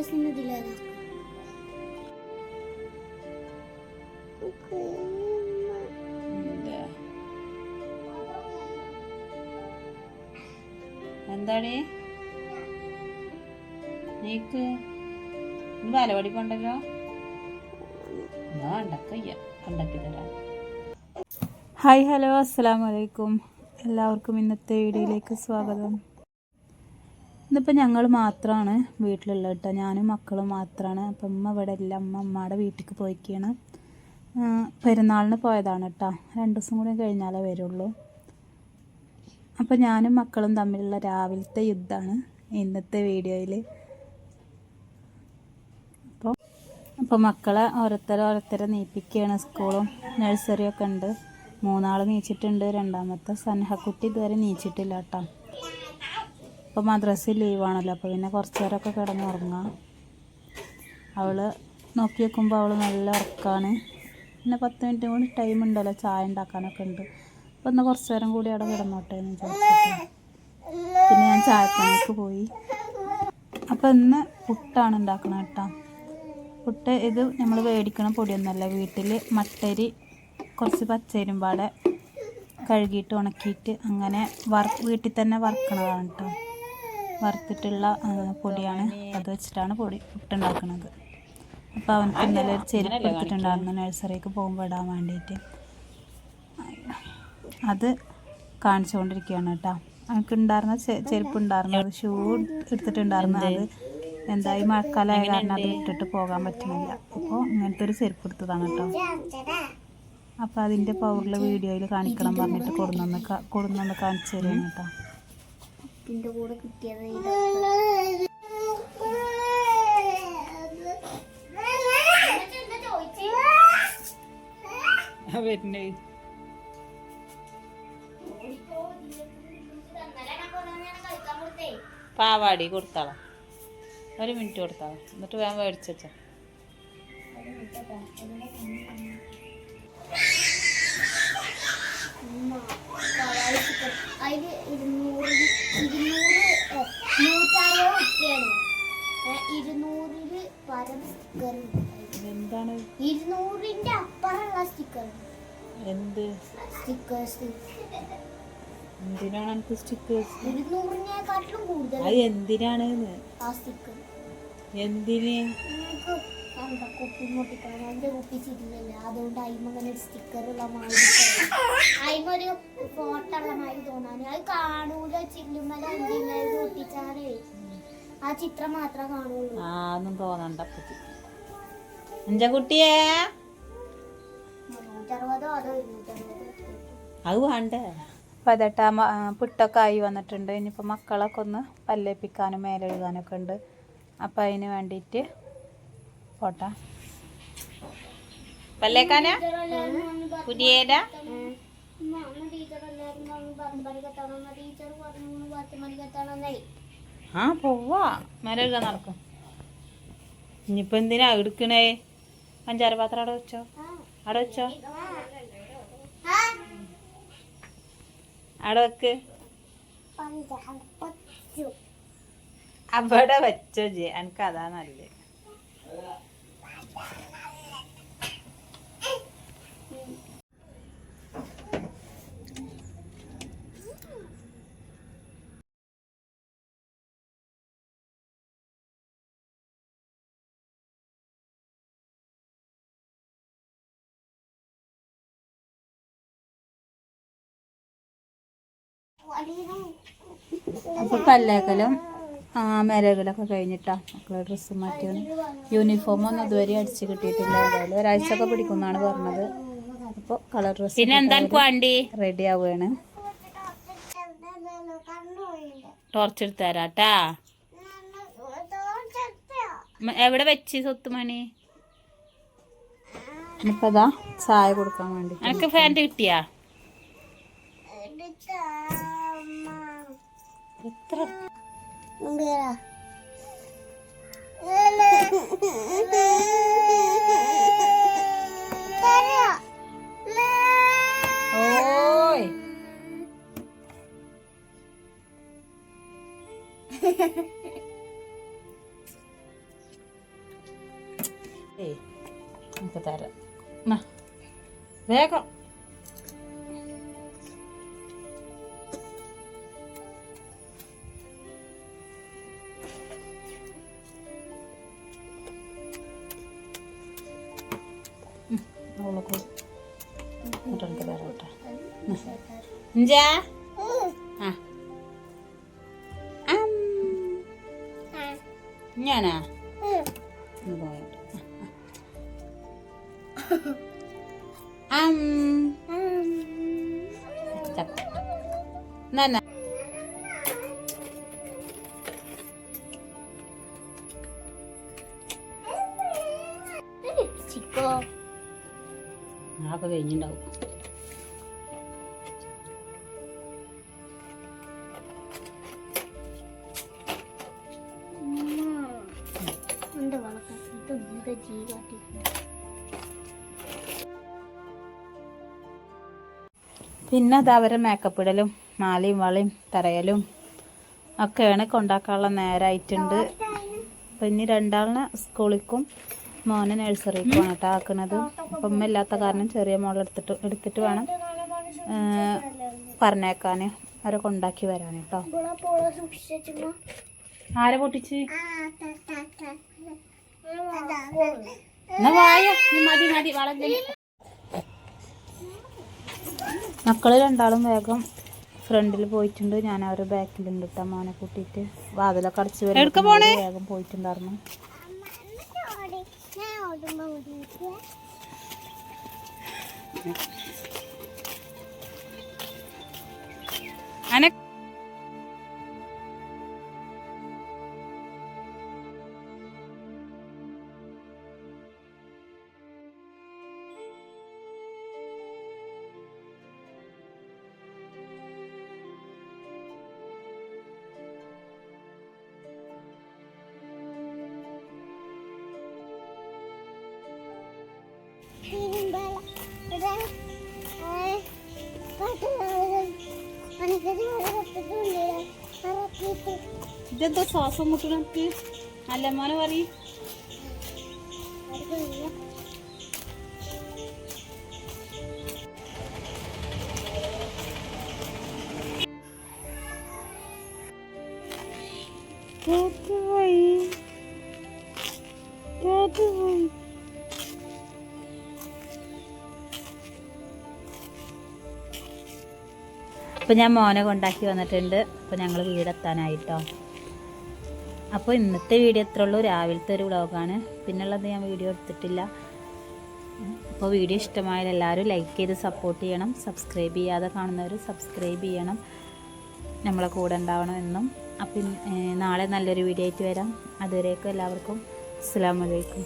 ഡ്രസ്സിന് dilerim. എന്താ എന്താടി നീക്ക്. ഇന്ന് ബാലവാടി പോണ്ടല്ലോ? ഞാൻ ഉണ്ടാക്കയ്യ ഉണ്ടാക്കി തരാം. ഹായ് ഹലോ അസ്സാം വലൈക്കും എല്ലാവർക്കും ഇന്നത്തെ വീഡിയോയിലേക്ക് സ്വാഗതം. ഇന്നിപ്പോൾ ഞങ്ങൾ മാത്രമാണ് വീട്ടിലുള്ളത് കേട്ടോ ഞാനും മക്കളും മാത്രമാണ് അപ്പം ഉമ്മ ഇവിടെ ഇല്ല. അമ്മ അമ്മയുടെ വീട്ടിലേക്ക് പോയിക്കാണ്. പെരുന്നാളിന് പോയതാണ് കേട്ടോ രണ്ട് ദിവസം കൂടി കഴിഞ്ഞാലേ വരുള്ളൂ. അപ്പോൾ ഞാനും മക്കളും തമ്മിലുള്ള രാവിലത്തെ യുദ്ധമാണ് ഇന്നത്തെ വീഡിയോയിൽ അപ്പോൾ അപ്പോൾ മക്കളെ ഓരോരുത്തരെ ഓരോരുത്തരെ നീപ്പിക്കുകയാണ് സ്കൂളും നഴ്സറിയൊക്കെ ഉണ്ട്. മൂന്നാൾ നീച്ചിട്ടുണ്ട്. രണ്ടാമത്തെ സൻഹക്കുട്ടി ഇതുവരെ നീച്ചിട്ടില്ല കേട്ടോ ഇപ്പോൾ മദ്രസയിൽ ലീവാണല്ലോ അപ്പോൾ പിന്നെ കുറച്ച് നേരമൊക്കെ കിടന്ന് ഉറങ്ങാം. അവൾ നോക്കി വെക്കുമ്പോൾ അവൾ നല്ല ഉറക്കമാണ് പിന്നെ പത്ത് മിനിറ്റ് കൂടി ടൈം ഉണ്ടല്ലോ. ചായ ഉണ്ടാക്കാനൊക്കെ ഉണ്ട്. അപ്പോൾ ഒന്ന് കുറച്ച് നേരം കൂടി അവിടെ കിടന്നോട്ടെ എന്ന് വിചാരിച്ചിട്ട്. പിന്നെ ഞാൻ ചായപ്പണിക്ക് പോയി. അപ്പോൾ ഇന്ന് പുട്ടാണ് ഉണ്ടാക്കണം കേട്ടോ. പുട്ട് ഇത് നമ്മൾ മേടിക്കണ പൊടിയൊന്നുമല്ല വീട്ടിൽ മട്ടരി കുറച്ച് പച്ചരിമ്പാടെ പാടെ കഴുകിയിട്ട് ഉണക്കിയിട്ട് അങ്ങനെ വറ വീട്ടിൽ തന്നെ വറക്കണതാണ് കേട്ടോ. വറുത്തിട്ടുള്ള പൊടിയാണ്. അത് വെച്ചിട്ടാണ് പൊടി പുട്ടുണ്ടാക്കുന്നത് അപ്പോൾ അവനക്ക് ഇന്നലെ ഒരു ചെരുപ്പ് എടുത്തിട്ടുണ്ടായിരുന്നു നഴ്സറിക്ക് പോകുമ്പോൾ ഇടാൻ വേണ്ടിയിട്ട് അത് കാണിച്ചുകൊണ്ടിരിക്കുകയാണ് കേട്ടോ. അവനക്ക് ഉണ്ടായിരുന്ന ചെരുപ്പ് ഉണ്ടായിരുന്നു. അത് ഷൂ എടുത്തിട്ടുണ്ടായിരുന്നു. അത് എന്തായി മഴക്കാലമായ കാരണം അത് ഇട്ടിട്ട് പോകാൻ പറ്റുന്നില്ല. അപ്പോൾ ഇങ്ങനത്തെ ഒരു ചെരുപ്പ് എടുത്തതാണ് കേട്ടോ. അപ്പോൾ അതിന്റെ പവറിൽ വീഡിയോയിൽ കാണിക്കണം പറഞ്ഞിട്ട് കൊടുന്നൊന്ന് കൊടുന്നൊന്ന് കാണിച്ചു തരുന്നു കേട്ടോ. ഇതിന്റെ കൂടെ കിട്ടിയത് വരുന്നേ. പാവാടി കൊടുത്താളാം. ഒരു മിനിറ്റ് കൊടുത്താളാം. എന്നിട്ട് വേഗം മേടിച്ച സ്റ്റിക്കർ എന്താണ്? ഇരുന്നൂറിന്റെ അപ്പുറമുള്ള സ്റ്റിക്കർ എന്ത്? സ്റ്റിക്കേഴ്സ് എന്തിനാണ് എനിക്ക് സ്റ്റിക്കേഴ്സ് ഇരുന്നൂറിനെക്കാട്ടിലും കൂടുതൽ. അത് എന്തിനാണ് ആ സ്റ്റിക്കർ എന്തിന്? എന്താ കുപ്പി മുട്ടിക്കണം എന്റെ കുപ്പി അതുകൊണ്ട് അയിമ അങ്ങനെ ഉള്ള മാതിരി അയിമ ഒരു ഫോട്ടോ ഉള്ള മാതിരി തോന്നാൻ. അത് കാണൂല ചില്ലുമല എന്തിനായത് ഒട്ടിച്ചാലേ ആ ചിത്രം മാത്രം കാണുള്ളൂ ആ ഒന്നും തോന്നണ്ട അപ്പച്ചി കുട്ടിയേ അതോ വേണ്ടേ അപ്പോൾ അതേട്ടാ പുട്ടൊക്കെ ആയി വന്നിട്ടുണ്ട് ഇനിയിപ്പോൾ മക്കളൊക്കെ ഒന്ന് പല്ലേപ്പിക്കാനും മേലെഴുതാനൊക്കെ ഉണ്ട് അപ്പോൾ അതിന് വേണ്ടിയിട്ട് പോട്ടെ പല്ലേക്കാനാ പുതിയതാ ടീച്ചർ എല്ലാവരും പത്ത് മണിക്കെത്തണം ടീച്ചർ പറഞ്ഞു പത്ത് മണിക്കെത്തണമെന്നേ ആ പോവാ. മേലെഴുതാൻ നടക്കും. ഇനിയിപ്പോൾ എന്തിനാ എടുക്കണേ? അഞ്ചാറ് പാത്രം അവിടെ വെച്ചോ. അവിടെ വെച്ചോ. അവിടെ വെക്ക്. അവിടെ വെച്ചോ ജെ. എനിക്ക് അതാ നല്ലത്. അപ്പോൾ പല്ലേക്കലും ആ മേലകളൊക്കെ കഴിഞ്ഞിട്ടാ മക്കളെ ഡ്രസ്സ് മാറ്റിയാണ് യൂണിഫോം ഒന്നും ഇതുവരെ അടിച്ച് കിട്ടിയിട്ടില്ല. ഏതായാലും ഒരാഴ്ച ഒക്കെ പിടിക്കുമെന്നാണ് പറഞ്ഞത്. അപ്പോൾ കളർ ഡ്രസ്സ് പിന്നെ റെഡി ആവുകയാണ്. ടോർച്ച് എടുത്ത് തരാട്ടാ മ- എവിടെ വെച്ച് സ്വത്തുമണി? മണി ഇപ്പതാ ചായ കൊടുക്കാൻ വേണ്ടി എനിക്ക് ഫാന്റ് കിട്ടിയാ? ഇത്ര. ഓയ്. ഏയ് നമുക്ക് തരാം. വേഗം. ഇഞ്ചാ. ഞാനാ? പോയിട്ട് അം. ചക്ക എന്നാ എന്നാ. ജീ കാട്ടിട്ടുണ്ട് പിന്നെ അത് അവരെ മേക്കപ്പ് ഇടലും മാലയും വളയും തറയലും ഒക്കെയാണ് കൊണ്ടാക്കാനുള്ള നേരമായിട്ടുണ്ട് അപ്പം ഇനി രണ്ടാളിനെ സ്കൂളിക്കും മോനെ നഴ്സറിക്കും കേട്ടോ ആക്കുന്നത് അപ്പം ഇല്ലാത്ത കാരണം ചെറിയ മോൾ എടുത്തിട്ട് വേണം പറഞ്ഞേക്കാൻ അവരെ കൊണ്ടാക്കി വരാൻ കേട്ടോ ആരെ പൊട്ടിച്ച്? എന്നാ വായ മതി മതി വളരെ മക്കൾ രണ്ടാളും വേഗം ഫ്രണ്ടിൽ പോയിട്ടുണ്ട്. ഞാൻ അവരെ ബാക്കിലുണ്ട് കേട്ടോ മോനെ കൂട്ടിയിട്ട്. വാതിലൊക്കെ അടച്ച് വരും വേഗം പോയിട്ടുണ്ടായിരുന്നു. അന ഇതെന്താ ശ്വാസം മുട്ടണക്ക്? നല്ല മോനെ പറയും. അപ്പോൾ ഞാൻ മോനെ കൊണ്ടാക്കി വന്നിട്ടുണ്ട്. അപ്പോൾ ഞങ്ങൾ വീടെത്താനായിട്ടോ. അപ്പോൾ ഇന്നത്തെ വീഡിയോ എത്ര ഉള്ളൂ. രാവിലത്തെ ഒരു വ്ളോഗാണ്. പിന്നുള്ളത് ഞാൻ വീഡിയോ എടുത്തിട്ടില്ല. അപ്പോൾ വീഡിയോ ഇഷ്ടമായാൽ എല്ലാവരും ലൈക്ക് ചെയ്ത് സപ്പോർട്ട് ചെയ്യണം. സബ്സ്ക്രൈബ് ചെയ്യാതെ കാണുന്നവർ സബ്സ്ക്രൈബ് ചെയ്യണം. നമ്മളെ കൂടെ ഉണ്ടാവണം എന്നും. അപ്പം നാളെ നല്ലൊരു വീഡിയോ ആയിട്ട് വരാം. അതുവരേക്കും എല്ലാവർക്കും അസ്സാം വലൈക്കും